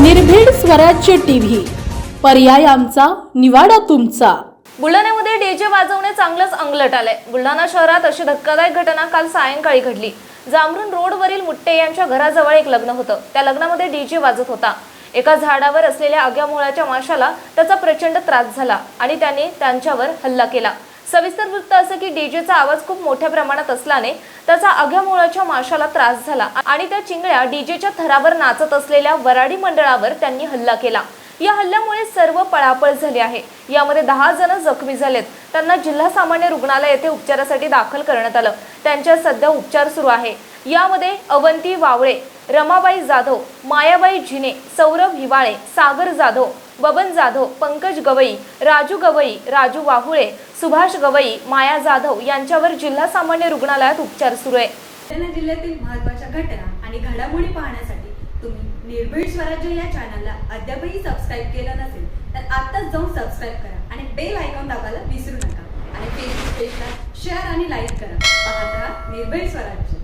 निर्भीड स्वराज्य टीव्ही. पर्याय आमचा निवाडा तुमचा. बुलढाण्यामध्ये डीजे वाजवणे चांगलंच अंगलट आलंय. बुलढाणा शहरात अशी धक्कादायक घटना काल सायंकाळी घडली. जांभरून रोडवरील मुट्टे यांच्या घराजवळ एक लग्न होतं. त्या लग्नामध्ये डीजे वाजत होता. एका झाडावर असलेल्या आग्यामुळाच्या माशाला त्याचा प्रचंड त्रास झाला आणि त्याने त्यांच्यावर हल्ला केला. सविस्तर वृत्त असं की डीजेचा आवाज खूप मोठ्या प्रमाणात असल्याने त्याचा आग्यामुळाच्या माशाला त्रास झाला. आणि त्या चिंगळ्या डीजेच्या थरावर नाचत असलेल्या वराडी मंडळावर त्यांनी हल्ला केला. या हल्ल्यामुळे सर्व पळापळ झाली आहे. यामध्ये दहा जण जखमी झालेत. त्यांना जिल्हा सामान्य रुग्णालय येथे उपचारासाठी दाखल करण्यात आलं. त्यांच्या सध्या उपचार सुरू आहे. यामध्ये अवंती वावळे रमाबाई जाधव मायाबाई झिने सौरभ हिवाळे सागर जाधव बबन जाधव पंकज गवई राजू गवई राजू वाहुळे सुभाष गवई माया जाधव यांच्यावर जिल्हा सामान्य रुग्णालयात उपचार सुरू आहे. बुलढाणा जिल्ह्यातील महत्त्वाच्या घटना आणि घडामोडी पाहण्यासाठी तुम्ही निर्भीड स्वराज्य या चॅनलला अद्यापही सबस्क्राईब केलं नसेल तर आत्ताच जाऊन सबस्क्राईब करा आणि बेल आयकॉन दाबायला विसरू नका. आणि फेसबुक पेजला शेअर आणि लाईक करा. पाहत राहा निर्भीड स्वराज्य.